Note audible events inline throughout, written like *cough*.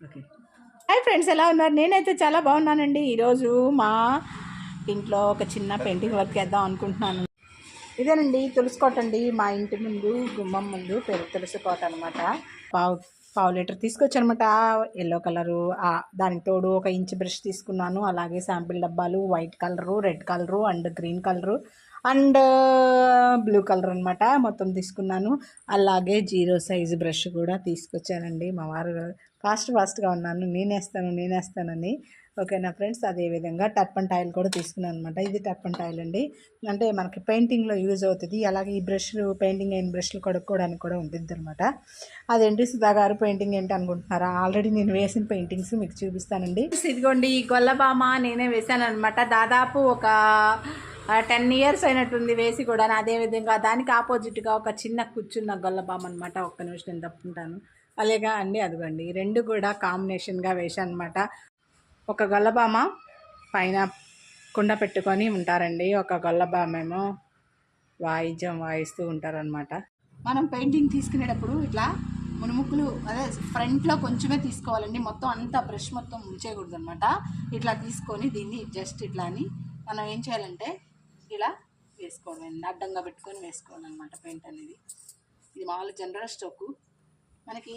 Hi friends ఎలా ఉన్నారు? నేనైతే చాలా బాగున్నానండి. ఈరోజు మా ఇంట్లో ఒక చిన్న పెయింటింగ్ వర్క్ వేద్దాం అనుకుంటున్నాను. ఇదేనండి తులసి కోట అండి. మా ఇంటి ముందు గుమ్మం ముందు పెరు తులసి కోట అనమాట పావు పావు లీటర్ తీసుకొచ్చానమాట. ఎల్లో కలరు దానికి తోడు ఒక ఇంచ్ బ్రష్ తీసుకున్నాను. అలాగే శాంపిల్ డబ్బాలు white colour red colour and green colour and blue colour అనమాట మొత్తం తీసుకున్నాను. అలాగే జీరో సైజు బ్రష్ కూడా తీసుకొచ్చానండి. మా వారు ఫాస్ట్ ఫాస్ట్గా ఉన్నాను. నేనేస్తాను నేనేస్తానని ఓకేనా ఫ్రెండ్స్? అదేవిధంగా టర్పన్ టాయిల్ కూడా తీసుకున్నాను అనమాట ఇది టర్పన్ టాయిల్ అండి. అంటే మనకి పెయింటింగ్లో యూజ్ అవుతుంది. అలాగే ఈ బ్రష్ పెయింటింగ్ అయిన బ్రష్లు కడుక్కోవడానికి కూడా ఉంటుంది అనమాట అదేంటి సుధా గారు పెయింటింగ్ ఏంటి అనుకుంటున్నారా? ఆల్రెడీ నేను వేసిన పెయింటింగ్స్ మీకు చూపిస్తానండి. ఇదిగోండి ఈ గొల్లబామ నేనే వేసాను అనమాట దాదాపు ఒక టెన్ ఇయర్స్ అయినట్టుంది వేసి కూడా. అదేవిధంగా దానికి ఆపోజిట్గా ఒక చిన్న కూర్చున్న గొల్లబామ అనమాట ఒక్క నిమిషం నేను తప్పుకుంటాను. అలాగా అండి అదిగోండి. రెండు కూడా కాంబినేషన్గా వేశాను అనమాట ఒక గొల్లబామ పైన కుండ పెట్టుకొని ఉంటారండి. ఒక గొల్లబామ ఏమో వాయిద్యం వాయిస్తూ ఉంటారనమాట మనం పెయింటింగ్ తీసుకునేటప్పుడు ఇట్లా మునుముక్కులు అదే ఫ్రంట్లో కొంచెమే తీసుకోవాలండి. మొత్తం అంతా బ్రష్ మొత్తం ఉంచేయకూడదు అనమాట ఇట్లా తీసుకొని దీన్ని జస్ట్ ఇట్లా అని మనం ఏం చేయాలంటే ఇలా వేసుకోవడం అడ్డంగా పెట్టుకొని వేసుకోవాలన్నమాట పెయింట్ అనేది. ఇది మామూలు జనరల్ స్టోకు మనకి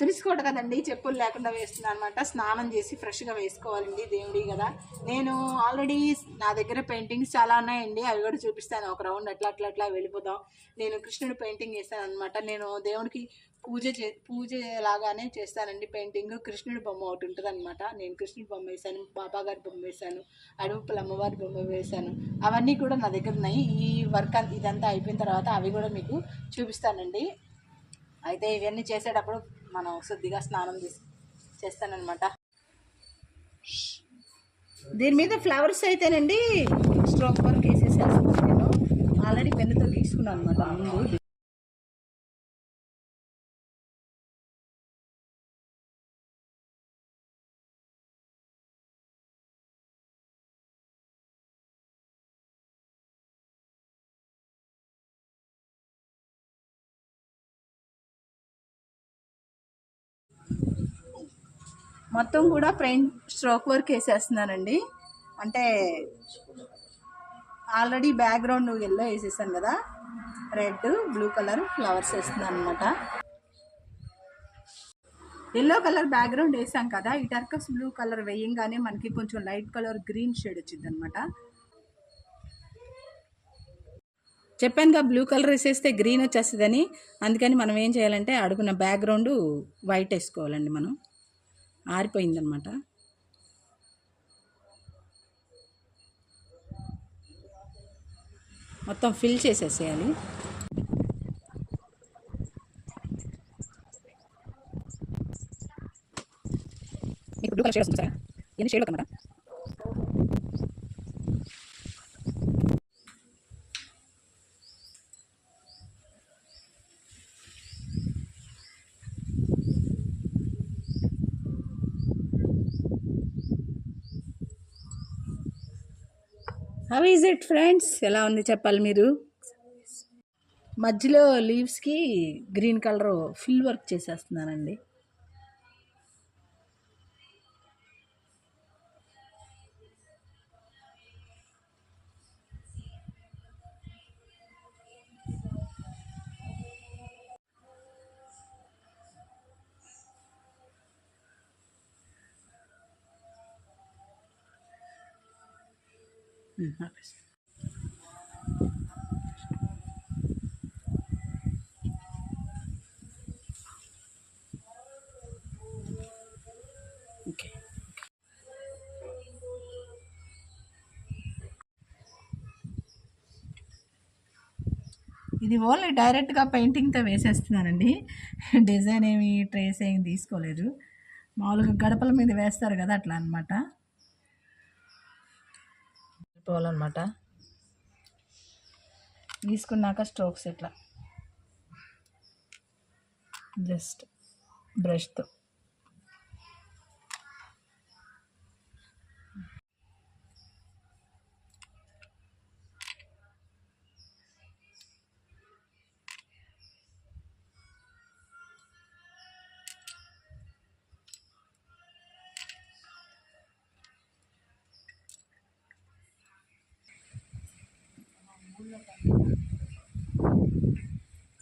తులుసుకోట కదండి చెప్పులు లేకుండా వేస్తున్నాను అనమాట స్నానం చేసి ఫ్రెష్గా వేసుకోవాలండి దేవుడి కదా. నేను ఆల్రెడీ నా దగ్గర పెయింటింగ్స్ చాలా ఉన్నాయండి అవి కూడా చూపిస్తాను. ఒక రౌండ్ అట్లా అట్లా అట్లా వెళ్ళిపోదాం. నేను కృష్ణుడి పెయింటింగ్ వేస్తాను అనమాట నేను దేవుడికి పూజ చే పూజ లాగానే చేస్తానండి పెయింటింగ్. కృష్ణుడి బొమ్మ ఒకటి ఉంటుంది అనమాట నేను కృష్ణుడి బొమ్మ వేశాను బాబా గారి బొమ్మ వేశాను అడుగుపుల అమ్మవారి బొమ్మ వేశాను. అవన్నీ కూడా నా దగ్గర ఉన్నాయి. ఈ వర్క్ ఇదంతా అయిపోయిన తర్వాత అవి కూడా మీకు చూపిస్తానండి. అయితే ఇవన్నీ చేసేటప్పుడు మనం శుద్ధిగా స్నానం చేసి చేస్తానన్నమాట. దీని మీద ఫ్లవర్స్ అయితేనండి స్ట్రోక్ వర్క్ వేసేసేస్తాను నేను. ఆల్రెడీ పెన్నుతో తీసుకున్నాను అనమాట ముందు. మొత్తం కూడా ఫ్రంట్ స్ట్రోక్ వర్క్ వేసేస్తున్నానండి అంటే ఆల్రెడీ బ్యాక్గ్రౌండ్ ఎల్లో వేసేసాను కదా. రెడ్ బ్లూ కలర్ ఫ్లవర్స్ వేస్తున్నాను అనమాట ఎల్లో కలర్ బ్యాక్గ్రౌండ్ వేసాం కదా. ఈ టర్కస్ బ్లూ కలర్ వేయంగానే మనకి కొంచెం లైట్ కలర్ గ్రీన్ షేడ్ వచ్చింది అనమాట చెప్పానుగా బ్లూ కలర్ వేసేస్తే గ్రీన్ వచ్చేస్తుందని. అందుకని మనం ఏం చేయాలంటే అడుగున బ్యాక్గ్రౌండ్ వైట్ వేసుకోవాలండి మనం. ఆరిపోయిందనమాట. మొత్తం ఫిల్ చేసేసేయాలి. ఇప్పుడు బ్లూ కలర్ షేడ్ వస్తుంది సార్? ఎన్ని షేడ్ అనమాట హౌ ఈజ్ ఇట్ ఫ్రెండ్స్ ఎలా ఉంది చెప్పాలి మీరు? మధ్యలో లీవ్స్కి గ్రీన్ కలర్ ఫిల్ వర్క్ చేసేస్తున్నానండి. Mm, ఓకే ఇది ఓన్లీ డైరెక్ట్గా పెయింటింగ్తో వేసేస్తున్నానండి డిజైన్ ఏమి ట్రేస్ ఏమి తీసుకోలేదు. మామూలుగా గడపల మీద వేస్తారు కదా అట్లా అనమాట తిప్పుకోవాలన్నమాట తీసుకున్నాక స్ట్రోక్స్ ఇట్లా జస్ట్ బ్రష్తో.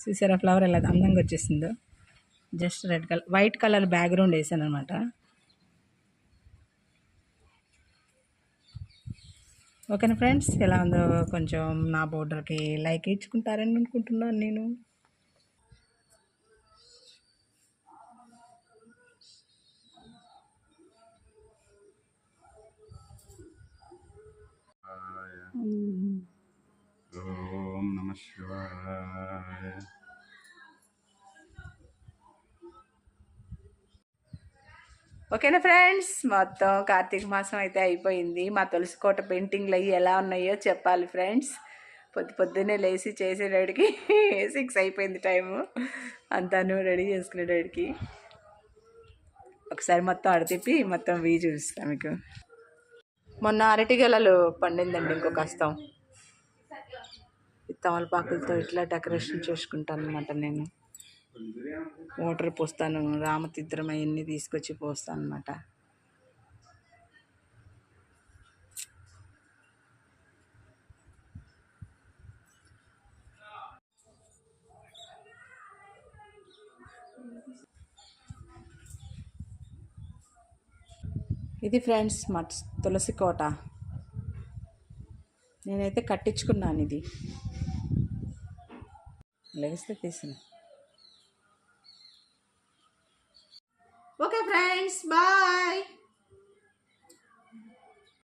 చూసారా ఫ్లవర్ ఎలా అందంగా వచ్చేసిందో? Just red colour white colour background వేసాను అనమాట ఓకేనా ఫ్రెండ్స్ ఎలా ఉందో కొంచెం నా బోర్డర్కి లైక్ ఇచ్చుకుంటారని అనుకుంటున్నాను నేను. నమ శివాయ. ఓకేనా ఫ్రెండ్స్? మొత్తం కార్తీక మాసం అయితే అయిపోయింది. మా తులసి కోట పెయింటింగ్లు అవి ఎలా ఉన్నాయో చెప్పాలి ఫ్రెండ్స్. పొద్దు పొద్దున్నే లేచి చేసేటడికి *laughs* సిక్స్ అయిపోయింది టైము. అంతాను రెడీ చేసుకునేటడికి. ఒకసారి మొత్తం అడతిప్పి మొత్తం వీ చూపిస్తాను మీకు. మొన్న అరటి గెలలు పండిందండి ఇంకో కష్టం. తమలపాకులతో ఇట్లా డెకరేషన్ చేసుకుంటాను అనమాట నేను. వాటర్ పోస్తాను రామతిద్రం అవన్నీ తీసుకొచ్చి పోస్తాను అనమాట ఇది ఫ్రెండ్స్ మా తులసి కోట. నేనైతే కట్టించుకున్నాను ఇది. లెగిస్తే తీసిన ఓకే ఫ్రెండ్స్ బాయ్